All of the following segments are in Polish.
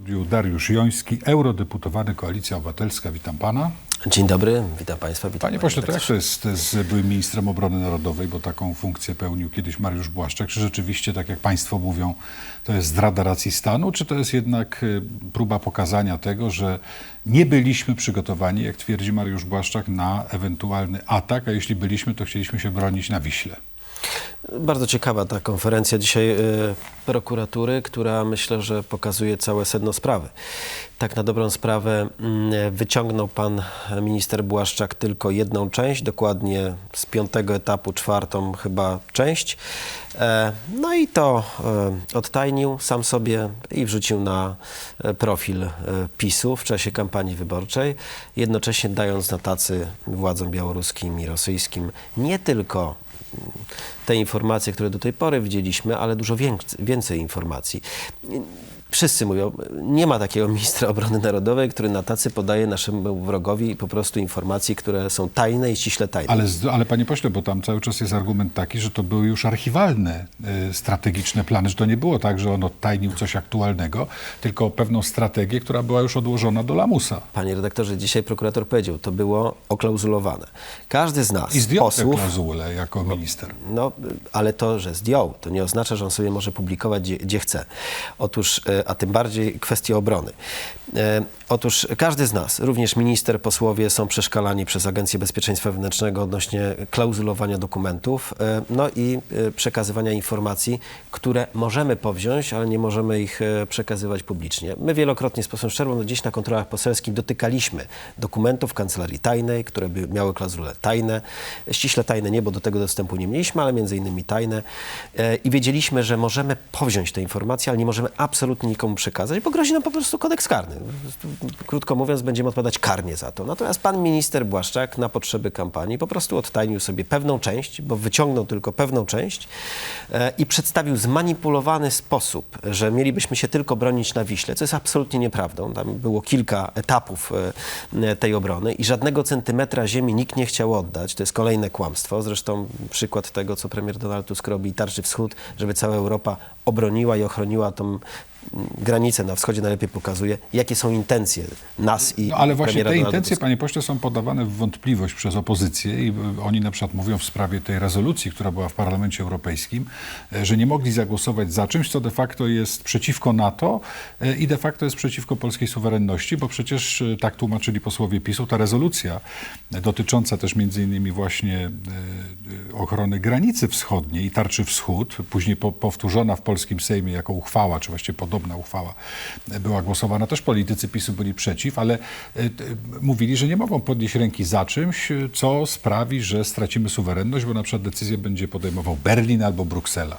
studiu Dariusz Joński, eurodeputowany Koalicja Obywatelska. Witam pana. Dzień dobry, witam Państwa. Witam Panie pośle, to jak to jest z byłym ministrem obrony narodowej, bo taką funkcję pełnił kiedyś Mariusz Błaszczak? Czy rzeczywiście, tak jak państwo mówią, to jest zdrada racji stanu, czy to jest jednak y, próba pokazania tego, że nie byliśmy przygotowani, jak twierdzi Mariusz Błaszczak, na ewentualny atak, a jeśli byliśmy, to chcieliśmy się bronić na Wiśle? Bardzo ciekawa ta konferencja dzisiaj y, prokuratury, która myślę, że pokazuje całe sedno sprawy. Tak na dobrą sprawę mm, wyciągnął pan minister Błaszczak tylko jedną część, dokładnie z piątego etapu czwartą chyba część. E, No i to e, odtajnił sam sobie i wrzucił na e, profil e, PiSu w czasie kampanii wyborczej, jednocześnie dając na tacy władzom białoruskim i rosyjskim nie tylko te informacje, które do tej pory widzieliśmy, ale dużo więcej, więcej informacji. Wszyscy mówią, nie ma takiego ministra obrony narodowej, który na tacy podaje naszemu wrogowi po prostu informacji, które są tajne i ściśle tajne. Ale, ale panie pośle, bo tam cały czas jest argument taki, że to były już archiwalne y, strategiczne plany, że to nie było tak, że on odtajnił coś aktualnego, tylko pewną strategię, która była już odłożona do lamusa. Panie redaktorze, dzisiaj prokurator powiedział, to było oklauzulowane. Każdy z nas, I zdjął tę posłów, klauzulę jako minister. No, ale to, że zdjął, to nie oznacza, że on sobie może publikować gdzie, gdzie chce. Otóż, e, a tym bardziej kwestie obrony. E, Otóż każdy z nas, również minister, posłowie są przeszkalani przez Agencję Bezpieczeństwa Wewnętrznego odnośnie klauzulowania dokumentów, e, no i e, przekazywania informacji, które możemy powziąć, ale nie możemy ich przekazywać publicznie. My wielokrotnie z posłem Szczerbą gdzieś na kontrolach poselskich dotykaliśmy dokumentów kancelarii tajnej, które by miały klauzule tajne, ściśle tajne nie, bo do tego dostępu nie mieliśmy, ale między innymi tajne i wiedzieliśmy, że możemy powziąć te informacje, ale nie możemy absolutnie nikomu przekazać, bo grozi nam po prostu kodeks karny. Krótko mówiąc, będziemy odpowiadać karnie za to. Natomiast pan minister Błaszczak na potrzeby kampanii po prostu odtajnił sobie pewną część, bo wyciągnął tylko pewną część e, i przedstawił zmanipulowany sposób, że mielibyśmy się tylko bronić na Wiśle, co jest absolutnie nieprawdą. Tam było kilka etapów e, tej obrony i żadnego centymetra ziemi nikt nie chciał oddać. To jest kolejne kłamstwo. Zresztą przykład tego, co premier Donald Tusk robi i tarczy wschód, żeby cała Europa obroniła i ochroniła tą granicę na wschodzie najlepiej pokazuje, jakie są intencje nas i No, ale właśnie premiera te Donalda intencje, Tuska. panie pośle, są podawane w wątpliwość przez opozycję i y, oni na przykład mówią w sprawie tej rezolucji, która była w Parlamencie Europejskim, e, że nie mogli zagłosować za czymś, co de facto jest przeciwko NATO e, i de facto jest przeciwko polskiej suwerenności, bo przecież e, tak tłumaczyli posłowie PiSu, ta rezolucja e, dotycząca też między innymi właśnie e, e, ochrony granicy wschodniej i tarczy wschód, później po, powtórzona w polskim Sejmie jako uchwała, czy właściwie podobna uchwała była głosowana. Też politycy PiSu byli przeciw, ale e, mówili, że nie mogą podnieść ręki za czymś, co sprawi, że stracimy suwerenność, bo na przykład decyzję będzie podejmował Berlin albo Bruksela.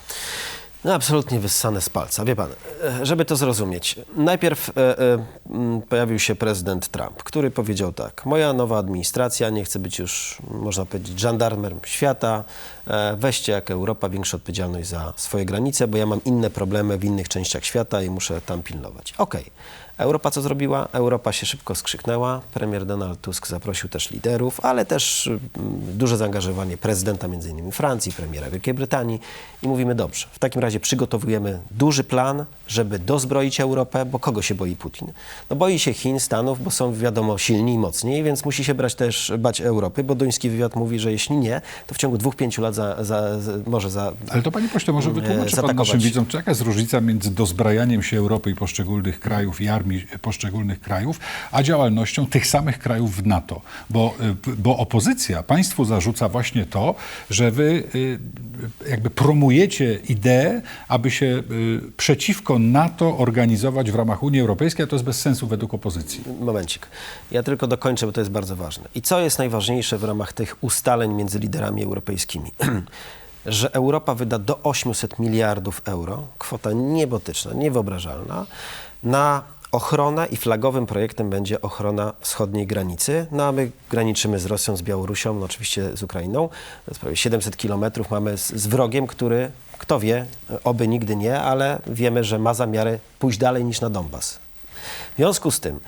No absolutnie wyssane z palca. Wie pan, e, żeby to zrozumieć, najpierw e, e, pojawił się prezydent Trump, który powiedział tak, moja nowa administracja nie chce być już, można powiedzieć, żandarmem świata, e, weźcie jak Europa większą odpowiedzialność za swoje granice, bo ja mam inne problemy w innych częściach świata i muszę tam pilnować. Okej. Europa co zrobiła? Europa się szybko skrzyknęła. Premier Donald Tusk zaprosił też liderów, ale też mm, duże zaangażowanie prezydenta innymi Francji, premiera Wielkiej Brytanii i mówimy dobrze. W takim razie przygotowujemy duży plan, żeby dozbroić Europę, bo kogo się boi Putin? No boi się Chin, Stanów, bo są wiadomo silni i mocni, więc musi się brać też bać Europy, bo duński wywiad mówi, że jeśli nie, to w ciągu dwóch, pięciu lat za, za, za, może za Ale to panie pośle, może wytłumaczy pan naszym widzom, czy jaka jest różnica między dozbrajaniem się Europy i poszczególnych krajów i armii poszczególnych krajów, a działalnością tych samych krajów w NATO? Bo, y, bo opozycja państwu zarzuca właśnie to, że wy jakby promujecie ideę, aby się przeciwko NATO organizować w ramach Unii Europejskiej, a to jest bez sensu według opozycji. Momencik. Ja tylko dokończę, bo to jest bardzo ważne. I co jest najważniejsze w ramach tych ustaleń między liderami europejskimi? Że Europa wyda do 800 miliardów euro, kwota niebotyczna, niewyobrażalna, na ochronę i flagowym projektem będzie ochrona wschodniej granicy. No a my graniczymy z Rosją, z Białorusią, no oczywiście z Ukrainą. To jest prawie 700 kilometrów mamy z, z wrogiem, który, kto wie, oby nigdy nie, ale wiemy, że ma zamiary pójść dalej niż na Donbas. W związku z tym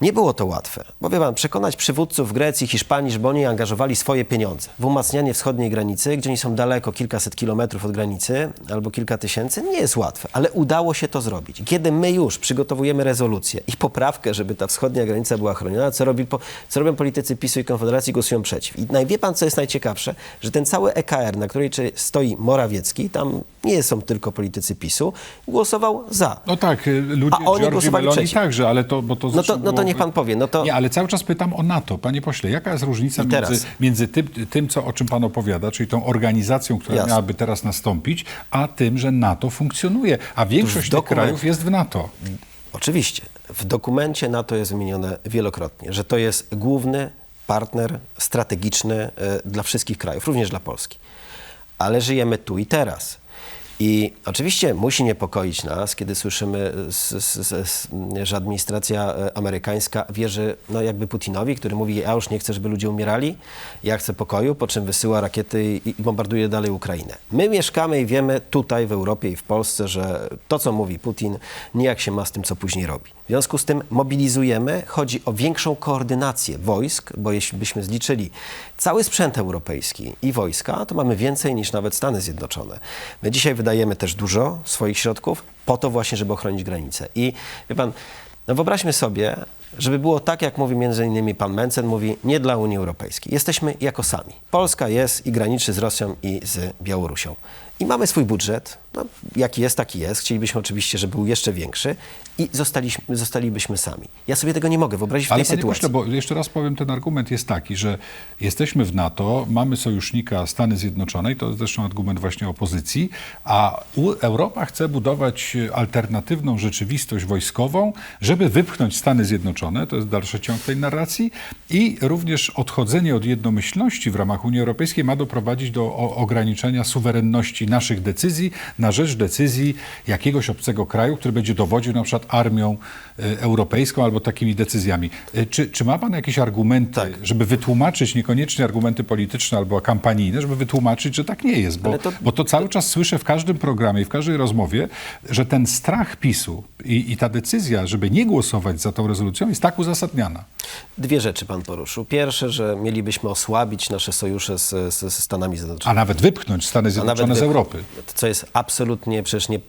Nie było to łatwe, bo wie pan, przekonać przywódców Grecji, Hiszpanii, żeby oni angażowali swoje pieniądze w umacnianie wschodniej granicy, gdzie oni są daleko, kilkaset kilometrów od granicy, albo kilka tysięcy, nie jest łatwe, ale udało się to zrobić. Kiedy my już przygotowujemy rezolucję i poprawkę, żeby ta wschodnia granica była chroniona, co, robi, co robią politycy PiSu i Konfederacji, głosują przeciw. I wie pan, co jest najciekawsze? Że ten cały EKR, na której stoi Morawiecki, tam nie są tylko politycy PiSu, głosował za. No tak, y, ludzie A oni Giorgi głosowali Meloni przeciw. także, ale to... Bo to No to- no to niech pan powie, no to- Nie, ale cały czas pytam o NATO. Panie pośle, jaka jest różnica między, między tym, tym, co, o czym pan opowiada, czyli tą organizacją, która Jasne. miałaby teraz nastąpić, a tym, że NATO funkcjonuje, a większość tych dokument- krajów jest w NATO. Oczywiście. W dokumencie NATO jest wymienione wielokrotnie, że to jest główny partner strategiczny e, dla wszystkich krajów, również dla Polski. Ale żyjemy tu i teraz. I oczywiście musi niepokoić nas, kiedy słyszymy, że administracja e, amerykańska wierzy no jakby Putinowi, który mówi, ja już nie chcę, żeby ludzie umierali, ja chcę pokoju, po czym wysyła rakiety i, i bombarduje dalej Ukrainę. My mieszkamy i wiemy tutaj w Europie i w Polsce, że to, co mówi Putin, nijak się ma z tym, co później robi. W związku z tym mobilizujemy, chodzi o większą koordynację wojsk, bo jeśli byśmy zliczyli cały sprzęt europejski i wojska, to mamy więcej niż nawet Stany Zjednoczone. My dzisiaj wydajemy też dużo swoich środków po to właśnie, żeby ochronić granice. I wie pan, no wyobraźmy sobie, żeby było tak, jak mówi między innymi pan Mencen, mówi nie dla Unii Europejskiej. Jesteśmy jako sami. Polska jest i graniczy z Rosją i z Białorusią. I mamy swój budżet, no, jaki jest, taki jest. Chcielibyśmy oczywiście, żeby był jeszcze większy i zostaliśmy, zostalibyśmy sami. Ja sobie tego nie mogę wyobrazić w Ale tej panie sytuacji. pośle, bo jeszcze raz powiem, ten argument jest taki, że jesteśmy w NATO, mamy sojusznika Stany Zjednoczone i to jest zresztą argument właśnie opozycji, a Europa chce budować e, alternatywną rzeczywistość wojskową, żeby wypchnąć Stany Zjednoczone, to jest dalszy ciąg tej narracji i również odchodzenie od jednomyślności w ramach Unii Europejskiej ma doprowadzić do ograniczenia suwerenności naszych decyzji na rzecz decyzji jakiegoś obcego kraju, który będzie dowodził na przykład armią e, europejską albo takimi decyzjami. E, Czy, czy ma pan jakieś argumenty, Tak. żeby wytłumaczyć, niekoniecznie argumenty polityczne albo kampanijne, żeby wytłumaczyć, że tak nie jest? Bo to, bo to cały czas słyszę w każdym programie i w każdej rozmowie, że ten strach PiSu i, i ta decyzja, żeby nie głosować za tą rezolucją jest tak uzasadniana. Dwie rzeczy pan poruszył. Pierwsze, że mielibyśmy osłabić nasze sojusze z, z, ze Stanami Zjednoczonymi. A nawet wypchnąć Stany Zjednoczone z wy- Europy. Co jest absolutnie przecież nie,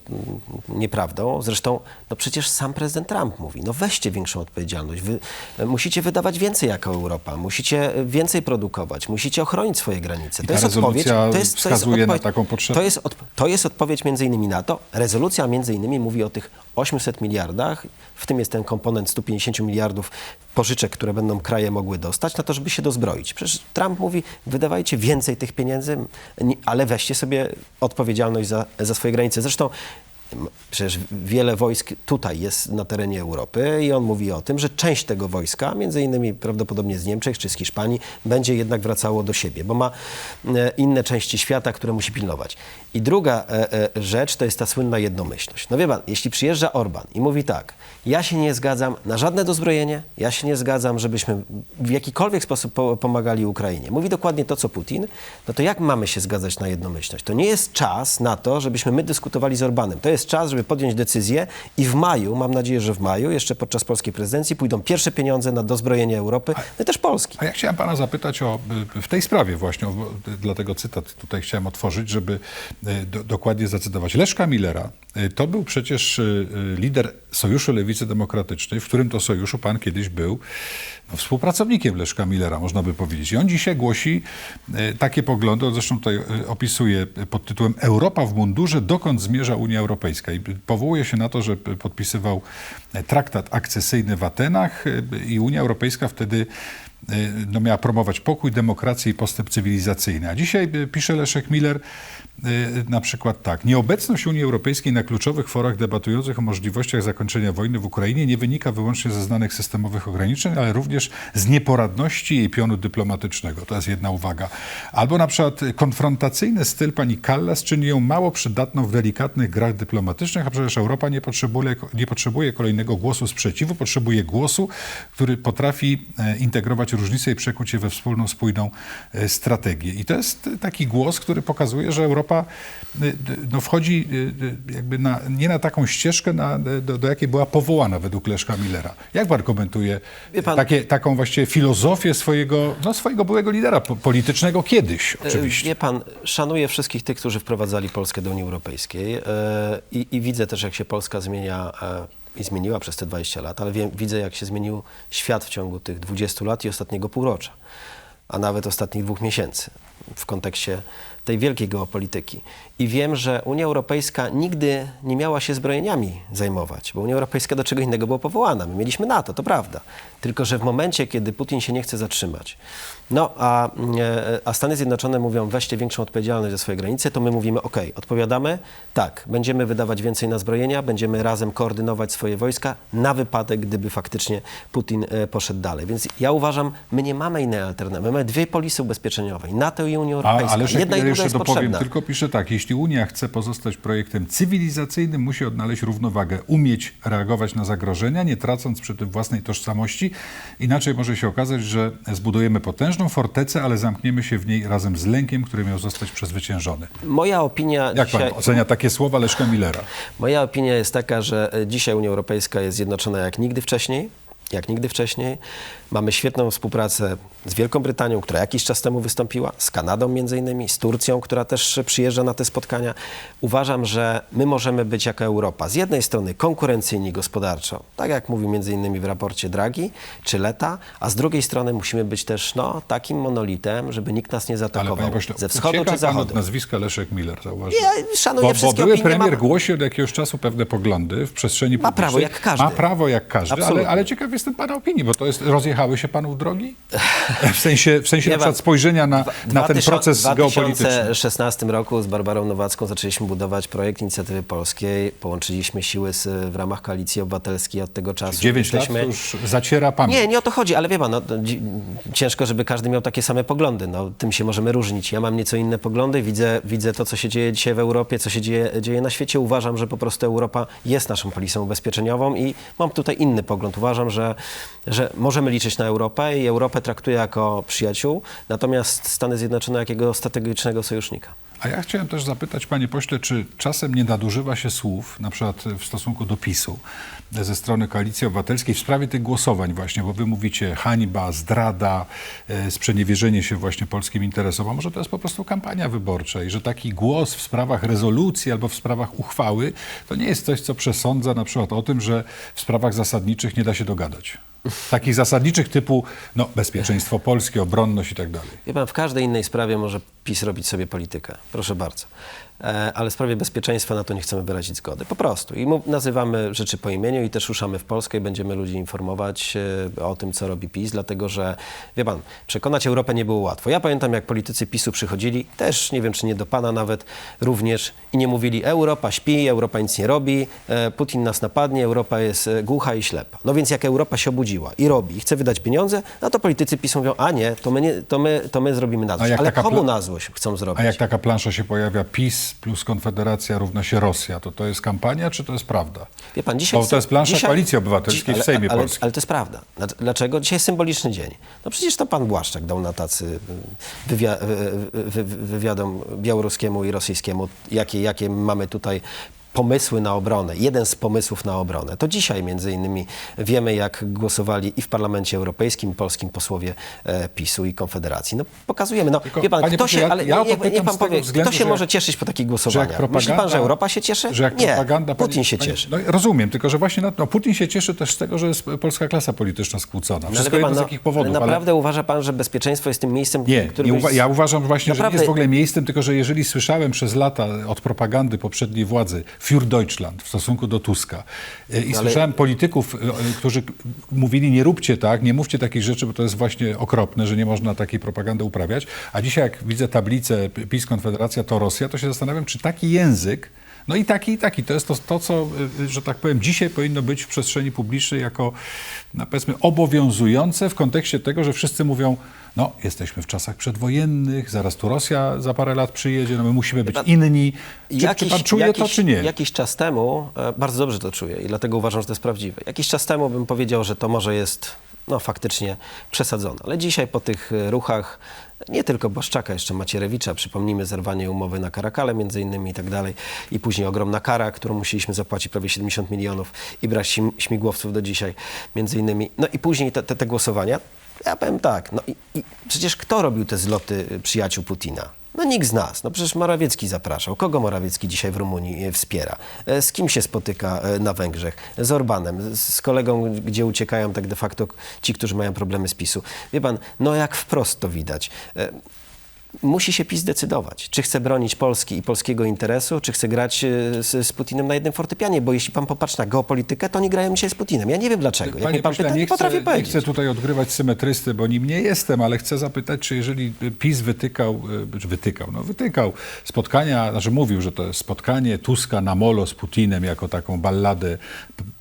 nieprawdą. Zresztą, no przecież sam prezydent Trump mówi, no weźcie większą odpowiedzialność. Wy musicie wydawać więcej jako Europa, musicie więcej produkować, musicie ochronić swoje granice. I ta rezolucja wskazuje na taką potrzebę. To jest, odp- to jest odpowiedź między innymi na to. Rezolucja między innymi mówi o tych 800 miliardach, w tym jest ten komponent 150 miliardów pożyczek, które będą kraje mogły dostać, na to, żeby się dozbroić. Przecież Trump mówi, wydawajcie więcej tych pieniędzy, ale weźcie sobie odpowiedzialność za, za swoje granice. Zresztą przecież wiele wojsk tutaj jest na terenie Europy i on mówi o tym, że część tego wojska, między innymi prawdopodobnie z Niemczech czy z Hiszpanii, będzie jednak wracało do siebie, bo ma e, inne części świata, które musi pilnować. I druga e, e, rzecz to jest ta słynna jednomyślność. No wie pan, jeśli przyjeżdża Orban i mówi tak, ja się nie zgadzam na żadne dozbrojenie, ja się nie zgadzam, żebyśmy w jakikolwiek sposób po, pomagali Ukrainie. Mówi dokładnie to, co Putin, no to jak mamy się zgadzać na jednomyślność? To nie jest czas na to, żebyśmy my dyskutowali z Orbanem. To jest czas, żeby podjąć decyzję i w maju, mam nadzieję, że w maju, jeszcze podczas polskiej prezydencji, pójdą pierwsze pieniądze na dozbrojenie Europy, no i też Polski. A ja chciałem pana zapytać o, y, w tej sprawie właśnie, o, dlatego cytat tutaj chciałem otworzyć, żeby do, dokładnie zacytować. Leszka Millera y, to był przecież y, lider Sojuszu Lewicy Demokratycznej, w którym to sojuszu pan kiedyś był no, współpracownikiem Leszka Millera, można by powiedzieć. I on dzisiaj głosi takie poglądy, on zresztą tutaj opisuje pod tytułem Europa w mundurze, dokąd zmierza Unia Europejska. I powołuje się na to, że podpisywał e, traktat akcesyjny w Atenach i Unia Europejska wtedy no, miała promować pokój, demokrację i postęp cywilizacyjny. A dzisiaj y, pisze Leszek Miller y, na przykład tak. Nieobecność Unii Europejskiej na kluczowych forach debatujących o możliwościach zakończenia wojny w Ukrainie nie wynika wyłącznie ze znanych systemowych ograniczeń, ale również z nieporadności jej pionu dyplomatycznego. To jest jedna uwaga. Albo na przykład konfrontacyjny styl pani Callas czyni ją mało przydatną w delikatnych grach dyplomatycznych, a przecież Europa nie potrzebuje, nie potrzebuje kolejnego głosu sprzeciwu, potrzebuje głosu, który potrafi e, integrować różnice i przekuć we wspólną, spójną e, strategię. I to jest taki głos, który pokazuje, że Europa y, no, wchodzi y, jakby na, nie na taką ścieżkę, na, do, do jakiej była powołana według Leszka Millera. Jak pan komentuje pan- takie, taką właściwie filozofię swojego, no, swojego byłego lidera po, politycznego kiedyś oczywiście? Wie pan, szanuję wszystkich tych, którzy wprowadzali Polskę do Unii Europejskiej e, i, i widzę też, jak się Polska zmienia e, i zmieniła przez te 20 lat, ale wiem, widzę, jak się zmienił świat w ciągu tych 20 lat i ostatniego półrocza, a nawet ostatnich dwóch miesięcy w kontekście tej wielkiej geopolityki. I wiem, że Unia Europejska nigdy nie miała się zbrojeniami zajmować, bo Unia Europejska do czego innego była powołana. My mieliśmy NATO, to prawda. Tylko, że w momencie, kiedy Putin się nie chce zatrzymać, no a, e, a Stany Zjednoczone mówią, weźcie większą odpowiedzialność za swoje granice, to my mówimy, ok, odpowiadamy, tak, będziemy wydawać więcej na zbrojenia, będziemy razem koordynować swoje wojska na wypadek, gdyby faktycznie Putin e, poszedł dalej. Więc ja uważam, my nie mamy innej alternatywy. Mamy dwie polisy ubezpieczeniowe, NATO i Unia A, Europejska. ale Jedna i druga jeszcze jest dopowiem, potrzebna. tylko pisze tak, jeśli Unia chce pozostać projektem cywilizacyjnym, musi odnaleźć równowagę, umieć reagować na zagrożenia, nie tracąc przy tym własnej tożsamości. Inaczej może się okazać, że zbudujemy potężną fortecę, ale zamkniemy się w niej razem z lękiem, który miał zostać przezwyciężony. Moja opinia Jak dzisiaj... pan ocenia takie słowa Leszka Millera? Moja opinia jest taka, że e, dzisiaj Unia Europejska jest zjednoczona jak nigdy wcześniej. Jak nigdy wcześniej. Mamy świetną współpracę z Wielką Brytanią, która jakiś czas temu wystąpiła, z Kanadą między innymi, z Turcją, która też przyjeżdża na te spotkania. Uważam, że my możemy być jako Europa z jednej strony konkurencyjni gospodarczo, tak jak mówił między innymi w raporcie Draghi czy Leta, a z drugiej strony musimy być też no, takim monolitem, żeby nikt nas nie zaatakował pośle, ze wschodu czy zachodu. nazwiska Leszek Miller, zauważyłem. Ja szanuję bo, bo wszystkie były opinie, premier głosi od jakiegoś czasu pewne poglądy w przestrzeni Ma publicznej. prawo jak każdy. Ma prawo jak każdy, ale, Absolutnie. ale ciekaw jestem pana opinii, bo to jest, rozjechały się panów drogi? W sensie, w sensie Nie na przykład spojrzenia na, na ten 2000 proces W geopolityczny. 2016 roku z Barbarą Nowacką zaczęliśmy budować projekt Inicjatywy Polskiej. Połączyliśmy siły z, w ramach Koalicji Obywatelskiej od tego czasu. 9 lat Jesteśmy- już zaciera pamięć. Nie, nie o to chodzi, ale wie pan, no, ciężko, żeby każdy miał takie same poglądy. No, tym się możemy różnić. Ja mam nieco inne poglądy, widzę, widzę to, co się dzieje dzisiaj w Europie, co się dzieje, dzieje na świecie. Uważam, że po prostu Europa jest naszą polisą ubezpieczeniową i mam tutaj inny pogląd. Uważam, że, że możemy liczyć na Europę i Europę traktuję jako przyjaciół, natomiast Stany Zjednoczone jakiego strategicznego sojusznika. A ja chciałem też zapytać, panie pośle, czy czasem nie nadużywa się słów, na przykład w stosunku do PiSu, ze strony Koalicji Obywatelskiej w sprawie tych głosowań właśnie, bo wy mówicie hańba, zdrada, e, sprzeniewierzenie się właśnie polskim interesom, a może to jest po prostu kampania wyborcza i że taki głos w sprawach rezolucji albo w sprawach uchwały, to nie jest coś, co przesądza na przykład o tym, że w sprawach zasadniczych nie da się dogadać. Takich zasadniczych typu no, bezpieczeństwo polskie, obronność i tak dalej. Wie pan, w każdej innej sprawie może PiS robić sobie politykę. Proszę bardzo. E, ale w sprawie bezpieczeństwa na to nie chcemy wyrazić zgody. Po prostu. I mu- nazywamy rzeczy po imieniu i też ruszamy w Polskę i będziemy ludzi informować e, o tym, co robi PiS, dlatego że, wie pan, przekonać Europę nie było łatwo. Ja pamiętam, jak politycy PiSu przychodzili, też nie wiem, czy nie do pana nawet, również i nie mówili, Europa śpi, Europa nic nie robi, e, Putin nas napadnie, Europa jest e, głucha i ślepa. No więc jak Europa się obudziła i robi, i chce wydać pieniądze, no to politycy PiSu mówią, a nie, to my, nie, to my, to my zrobimy na złość. Ale komu na złość chcą zrobić? A jak taka plansza się pojawia, PiS plus Konfederacja równa się Rosja, to to jest kampania, czy to jest prawda? Wie pan, dzisiaj... Bo to jest plansza dzisiaj- Koalicji Obywatelskiej dzi- w Sejmie ale, Polskim. Ale to jest prawda. Dlac- Dlaczego? Dzisiaj jest symboliczny dzień. No przecież to pan Błaszczak dał na tacy y, wy- wy- wywiadom białoruskiemu i rosyjskiemu, jakie, jakie mamy tutaj pomysły na obronę, jeden z pomysłów na obronę. To dzisiaj między innymi wiemy, jak głosowali i w Parlamencie Europejskim, i polskim posłowie e, PiSu i Konfederacji. No pokazujemy, no Tylko, wie pan, kto się, ale ja to niech, pan powie, względu, kto się że- może cieszyć po takich głosowaniach? Myśli pan, że Europa się cieszy? Że jak Nie, propaganda, Putin się cieszy. No, rozumiem, tylko że właśnie na, no, Putin się cieszy też z tego, że jest polska klasa polityczna skłócona. No, Wszystko wie jedno z no, jakich powodów. ale ale- naprawdę uważa pan, że bezpieczeństwo jest tym miejscem, Nie, które nie uwa- ja uważam właśnie, że nie Naprawdę- jest w ogóle miejscem, tylko że jeżeli słyszałem przez lata od propagandy poprzedniej władzy Für Deutschland w stosunku do Tuska. E, i Ale- słyszałem polityków, e, e, którzy mówili nie róbcie tak, nie mówcie takich rzeczy, bo to jest właśnie okropne, że nie można takiej propagandy uprawiać, a dzisiaj jak widzę tablicę PiS, Konfederacja to Rosja, to się zastanawiam, czy taki język no i taki, i taki. To jest to, to, co, y, że tak powiem, dzisiaj powinno być w przestrzeni publicznej jako, no powiedzmy, obowiązujące w kontekście tego, że wszyscy mówią, no, jesteśmy w czasach przedwojennych, zaraz tu Rosja za parę lat przyjedzie, no my musimy być pan, inni. Czy, czy pan czuje to, jakiś- czy nie? Jakiś czas temu, e, bardzo dobrze to czuję i dlatego uważam, że to jest prawdziwe. Jakiś czas temu bym powiedział, że to może jest no faktycznie przesadzona. Ale dzisiaj po tych e, ruchach nie tylko Błaszczaka, jeszcze Macierewicza, przypomnijmy zerwanie umowy na Karakale między innymi i tak dalej i później ogromna kara, którą musieliśmy zapłacić prawie 70 milionów i brać śm- śmigłowców do dzisiaj między innymi. No i później te, te, te głosowania. Ja powiem tak, no i, i przecież kto robił te zloty y, przyjaciół Putina? No nikt z nas. No przecież Morawiecki zapraszał. Kogo Morawiecki dzisiaj w Rumunii e, wspiera? E, Z kim się spotyka e, na Węgrzech? Z Orbanem, z z kolegą, gdzie uciekają tak de facto ci, którzy mają problemy z PiSu. Wie pan, no jak wprost to widać. Musi się PiS decydować, czy chce bronić Polski i polskiego interesu, czy chce grać e, z, z Putinem na jednym fortepianie, bo jeśli pan popatrzy na geopolitykę, to oni grają dzisiaj z Putinem. Ja nie wiem dlaczego. Jak Panie mnie pan pyta, nie, nie, potrafię chcę, nie powiedzieć. chcę tutaj odgrywać symetrysty, bo nim nie jestem, ale chcę zapytać, czy jeżeli PiS wytykał, e, czy wytykał, no wytykał spotkania, znaczy mówił, że to jest spotkanie Tuska na molo z Putinem jako taką balladę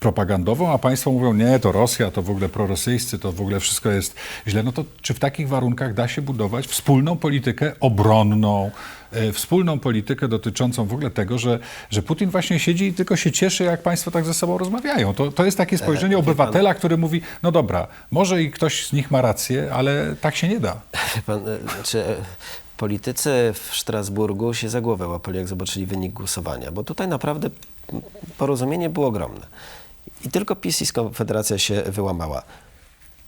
propagandową, a państwo mówią, nie, to Rosja, to w ogóle prorosyjscy, to w ogóle wszystko jest źle. No to czy w takich warunkach da się budować wspólną politykę obronną, e, wspólną politykę dotyczącą w ogóle tego, że, że Putin właśnie siedzi i tylko się cieszy, jak państwo tak ze sobą rozmawiają. To, to jest takie spojrzenie obywatela, który mówi, no dobra, może i ktoś z nich ma rację, ale tak się nie da. Pan, e, znaczy, e, politycy w Strasburgu się za głowę łapali, jak zobaczyli wynik głosowania, bo tutaj naprawdę porozumienie było ogromne. I tylko PiS i Konfederacja się wyłamała.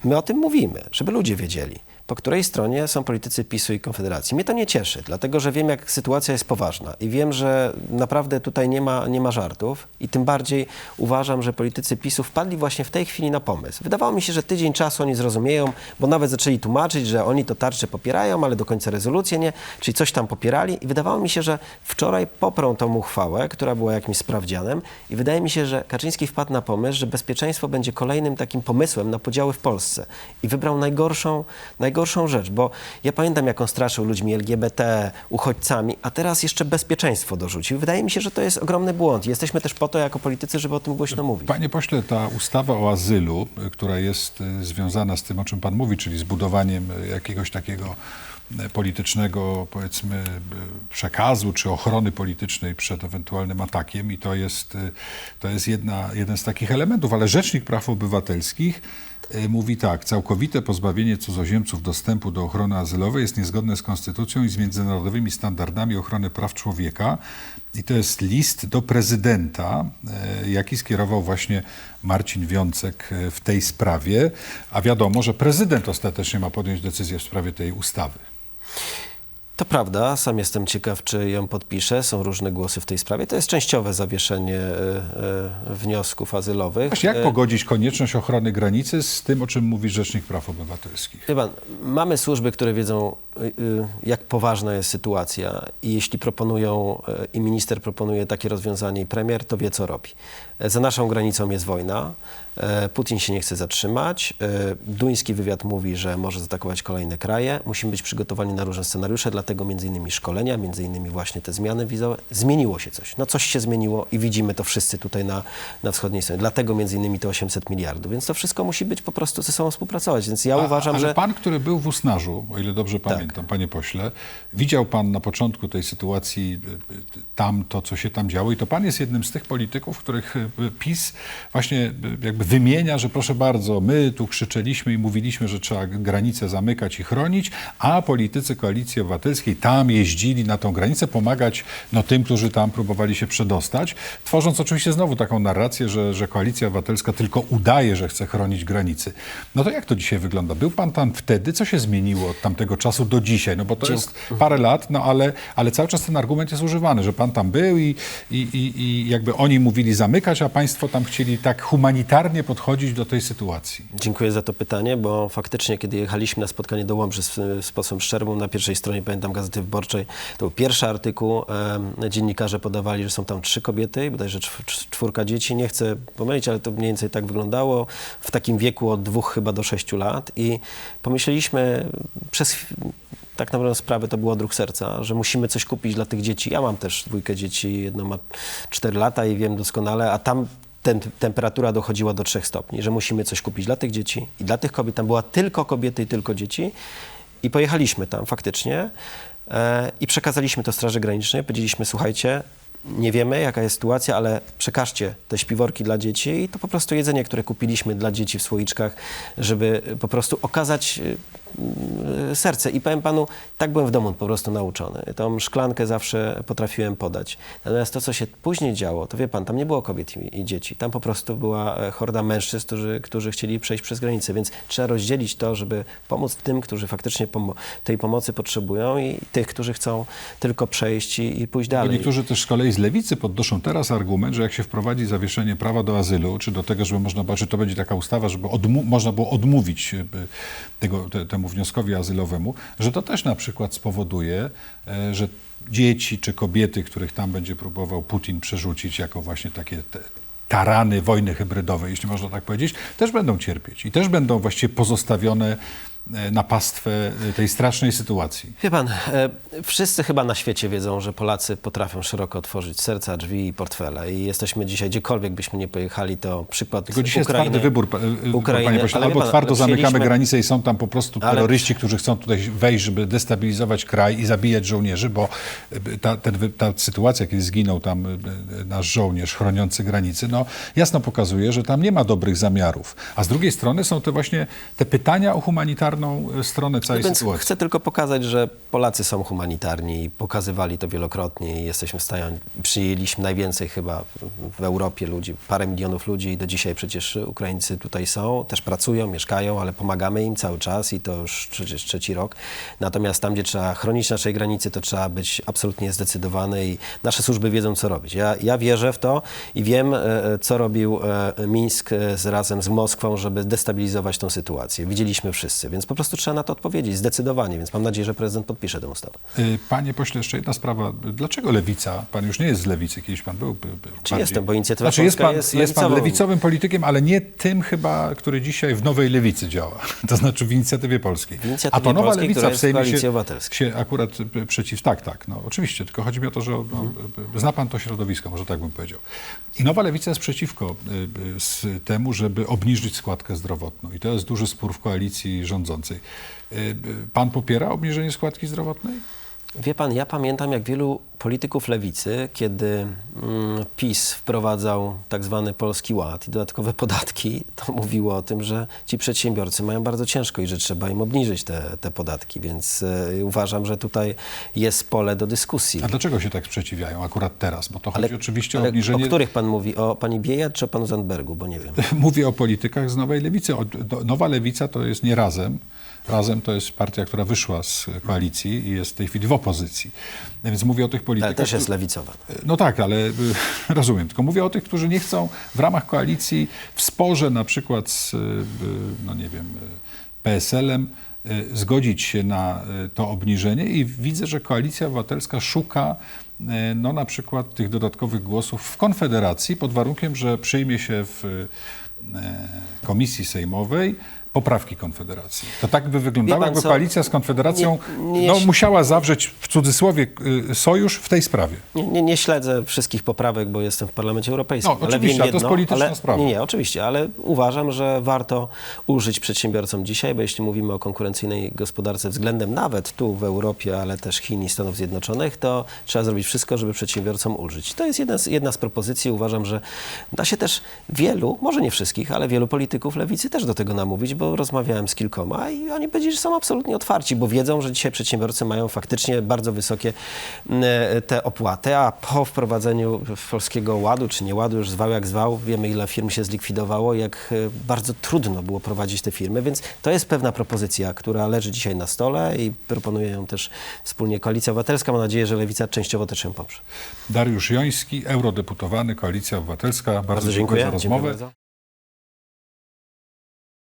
My o tym mówimy, żeby ludzie wiedzieli, po której stronie są politycy PiSu i Konfederacji. Mnie to nie cieszy, dlatego że wiem, jak sytuacja jest poważna i wiem, że naprawdę tutaj nie ma, nie ma żartów i tym bardziej uważam, że politycy PiSu wpadli właśnie w tej chwili na pomysł. Wydawało mi się, że tydzień czasu oni zrozumieją, bo nawet zaczęli tłumaczyć, że oni to tarcze popierają, ale do końca rezolucję nie, czyli coś tam popierali i wydawało mi się, że wczoraj poprą tą uchwałę, która była jakimś sprawdzianem i wydaje mi się, że Kaczyński wpadł na pomysł, że bezpieczeństwo będzie kolejnym takim pomysłem na podziały w Polsce i wybrał najgorszą, najgorszą rzecz, bo ja pamiętam, jak on straszył ludźmi LGBT, uchodźcami, a teraz jeszcze bezpieczeństwo dorzucił. Wydaje mi się, że to jest ogromny błąd. Jesteśmy też po to, jako politycy, żeby o tym głośno mówić. Panie pośle, ta ustawa o azylu, która jest y, związana z tym, o czym pan mówi, czyli z budowaniem y, jakiegoś takiego y, politycznego, powiedzmy, przekazu czy ochrony politycznej przed ewentualnym atakiem i to jest, to jest jedna, jeden z takich elementów, ale Rzecznik Praw Obywatelskich mówi tak, całkowite pozbawienie cudzoziemców dostępu do ochrony azylowej jest niezgodne z konstytucją i z międzynarodowymi standardami ochrony praw człowieka. I to jest list do prezydenta, e, jaki skierował właśnie Marcin Wiącek e, w tej sprawie. A wiadomo, że prezydent ostatecznie ma podjąć decyzję w sprawie tej ustawy. To prawda, sam jestem ciekaw, czy ją podpiszę. Są różne głosy w tej sprawie. To jest częściowe zawieszenie e, e, wniosków azylowych. Właśnie jak E, pogodzić konieczność ochrony granicy z tym, o czym mówi Rzecznik Praw Obywatelskich? Wie pan, mamy służby, które wiedzą, jak poważna jest sytuacja i jeśli proponują y, i minister proponuje takie rozwiązanie i premier, to wie, co robi. E, Za naszą granicą jest wojna. e, Putin się nie chce zatrzymać. e, Duński wywiad mówi, że może zaatakować kolejne kraje. Musimy być przygotowani na różne scenariusze, dlatego między innymi szkolenia, między innymi właśnie te zmiany wizowe. Zmieniło się coś. No coś się zmieniło i widzimy to wszyscy tutaj na, na wschodniej stronie. Dlatego między innymi to 800 miliardów. Więc to wszystko musi być po prostu ze sobą współpracować. Więc ja A- uważam, ale że... pan, który był w Usnarzu, o ile dobrze pamiętam, panie pośle, widział pan na początku tej sytuacji y, y, tam to, co się tam działo i to pan jest jednym z tych polityków, których y, PiS właśnie jakby wymienia, że proszę bardzo, my tu krzyczeliśmy i mówiliśmy, że trzeba granice zamykać i chronić, a politycy Koalicji Obywatelskiej tam jeździli na tą granicę pomagać no, tym, którzy tam próbowali się przedostać, tworząc oczywiście znowu taką narrację, że, że Koalicja Obywatelska tylko udaje, że chce chronić granicy. No to jak to dzisiaj wygląda? Był pan tam wtedy? Co się zmieniło od tamtego czasu do dzisiaj? No bo to jest parę lat, no ale, ale cały czas ten argument jest używany, że pan tam był i, i, i, i jakby oni mówili zamykać, a państwo tam chcieli tak humanitarnie podchodzić do tej sytuacji. Dziękuję za to pytanie, bo faktycznie, kiedy jechaliśmy na spotkanie do Łomży z, z posłem Szczerbą, na pierwszej stronie, pamiętam, Gazety Wyborczej, to był pierwszy artykuł. E, dziennikarze podawali, że są tam trzy kobiety, bodajże czw- czw- czwórka dzieci. Nie chcę pomylić, ale to mniej więcej tak wyglądało. W takim wieku od dwóch chyba do sześciu lat. I pomyśleliśmy przez tak naprawdę sprawę to był odruch serca, że musimy coś kupić dla tych dzieci. Ja mam też dwójkę dzieci, jedno ma 4 lata i wiem doskonale, a tam ten, temperatura dochodziła do 3 stopni, że musimy coś kupić dla tych dzieci i dla tych kobiet. Tam była tylko kobiety i tylko dzieci. I pojechaliśmy tam faktycznie e, i przekazaliśmy to Straży Granicznej. Powiedzieliśmy, słuchajcie, Nie wiemy, jaka jest sytuacja, ale przekażcie te śpiworki dla dzieci i to po prostu jedzenie, które kupiliśmy dla dzieci w słoiczkach, żeby po prostu okazać y, serce. I powiem panu, tak byłem w domu po prostu nauczony. Tą szklankę zawsze potrafiłem podać. Natomiast to, co się później działo, to wie pan, tam nie było kobiet i, i dzieci. Tam po prostu była e, horda mężczyzn, którzy, którzy chcieli przejść przez granicę. Więc trzeba rozdzielić to, żeby pomóc tym, którzy faktycznie pomo- tej pomocy potrzebują i tych, którzy chcą tylko przejść i, i pójść dalej. niektórzy też z kolei z lewicy podnoszą teraz argument, że jak się wprowadzi zawieszenie prawa do azylu, czy do tego, żeby można czy to będzie taka ustawa, żeby można było odmówić e, tego, te, temu wnioskowi azylowemu, że to też na przykład spowoduje, e, że dzieci czy kobiety, których tam będzie próbował Putin przerzucić jako właśnie takie tarany wojny hybrydowej, jeśli można tak powiedzieć, też będą cierpieć i też będą właściwie pozostawione na pastwę e, tej strasznej sytuacji. Wie pan, e, wszyscy chyba na świecie wiedzą, że Polacy potrafią szeroko otworzyć serca, drzwi i portfele. I jesteśmy dzisiaj, gdziekolwiek byśmy nie pojechali, to przykład Tylko dzisiaj Ukrainy. jest twardy wybór, e, Ukrainy, panie pośle. ale Albo pan, twardo ale zamykamy granice i są tam po prostu Ale- terroryści, którzy chcą tutaj wejść, żeby destabilizować kraj i zabijać żołnierzy, bo e, ta, ten, ta sytuacja, kiedy zginął tam e, e, nasz żołnierz chroniący granicy, no jasno pokazuje, że tam nie ma dobrych zamiarów. A z drugiej strony są te właśnie te pytania o humanitarną e, stronę całej Więc sytuacji. chcę tylko pokazać, że Polacy są humanitarni i pokazywali to wielokrotnie i jesteśmy w stanie, przyjęliśmy najwięcej chyba w Europie ludzi, parę milionów ludzi i do dzisiaj przecież Ukraińcy tutaj są, też pracują, mieszkają, ale pomagamy im cały czas i to już przecież trzeci rok. Natomiast tam, gdzie trzeba chronić naszej granicy, to trzeba być absolutnie zdecydowany i nasze służby wiedzą, co robić. Ja, ja wierzę w to i wiem, e, e, co robił Mińsk z, razem z Moskwą, żeby destabilizować tą sytuację. Widzieliśmy wszyscy, więc po prostu trzeba na to odpowiedzieć zdecydowanie, więc mam nadzieję, że prezydent podpisze tę ustawę. Y, Panie pośle, jeszcze jedna sprawa. Dlaczego lewica? Pan już nie jest z lewicy, kiedyś pan był. by- by- Czy jestem, bo Inicjatywa znaczy, jest pan, jest jest pan lewicowym politykiem, ale nie tym chyba, który dzisiaj w nowej lewicy działa. To znaczy w inicjatywie polskiej. W Inicjatywie A to nowa Polskiej, lewica w Sejmie się, się akurat y, przeciw. Tak, tak, no oczywiście. Tylko chodzi mi o to, że no, zna pan to środowisko, może tak bym powiedział. I nowa lewica jest przeciwko temu, żeby obniżyć składkę zdrowotną. I to jest duży spór w koalicji rządzącej. Y, y, Pan popiera obniżenie składki zdrowotnej? Wie pan, ja pamiętam jak wielu polityków lewicy, kiedy mm, PiS wprowadzał tak zwany Polski Ład i dodatkowe podatki, to mówiło o tym, że ci przedsiębiorcy mają bardzo ciężko i że trzeba im obniżyć te, te podatki, więc y, uważam, że tutaj jest pole do dyskusji. A dlaczego się tak sprzeciwiają akurat teraz? Bo to chodzi oczywiście o ale obniżenie... o których pan mówi? O pani Biejat czy o panu Zandbergu? Bo nie wiem. Mówię o politykach z Nowej Lewicy. Nowa Lewica to jest nie razem. Razem to jest partia, która wyszła z koalicji i jest w tej chwili w opozycji. Więc mówię o tych Ale politykach... też jest lewicowa. No tak, ale y, rozumiem. Tylko mówię o tych, którzy nie chcą w ramach koalicji w sporze na przykład z, y, no nie wiem, y, PSL-em zgodzić się na to obniżenie i widzę, że Koalicja Obywatelska szuka no na przykład tych dodatkowych głosów w Konfederacji pod warunkiem, że przyjmie się w Komisji Sejmowej poprawki Konfederacji. To tak by wyglądało, jakby co? koalicja z Konfederacją Nie- nie- no, musiała zawrzeć w cudzysłowie y, sojusz w tej sprawie. Nie, nie, nie śledzę wszystkich poprawek, bo jestem w Parlamencie Europejskim. No, ale oczywiście, wiem ale to jest jedno, polityczna ale, sprawa. Nie, nie, oczywiście, ale uważam, że warto ulżyć przedsiębiorcom dzisiaj, bo jeśli mówimy o konkurencyjnej gospodarce względem nawet tu w Europie, ale też Chin i Stanów Zjednoczonych, to trzeba zrobić wszystko, żeby przedsiębiorcom ulżyć. To jest jedna z, jedna z propozycji. Uważam, że da się też wielu, może nie wszystkich, ale wielu polityków lewicy też do tego namówić, bo rozmawiałem z kilkoma i oni powiedzieli, że są absolutnie otwarci, bo wiedzą, że dzisiaj przedsiębiorcy mają faktycznie bardzo wysokie m, te opłaty, a po wprowadzeniu Polskiego Ładu, czy nie Ładu, już zwał jak zwał, wiemy ile firm się zlikwidowało, jak e, bardzo trudno było prowadzić te firmy, więc to jest pewna propozycja, która leży dzisiaj na stole i proponuje ją też wspólnie Koalicja Obywatelska. Mam nadzieję, że Lewica częściowo też ją poprze. Dariusz Joński, eurodeputowany, Koalicja Obywatelska. Bardzo, Bardzo dziękuję, dziękuję. za rozmowę. Dziękuję.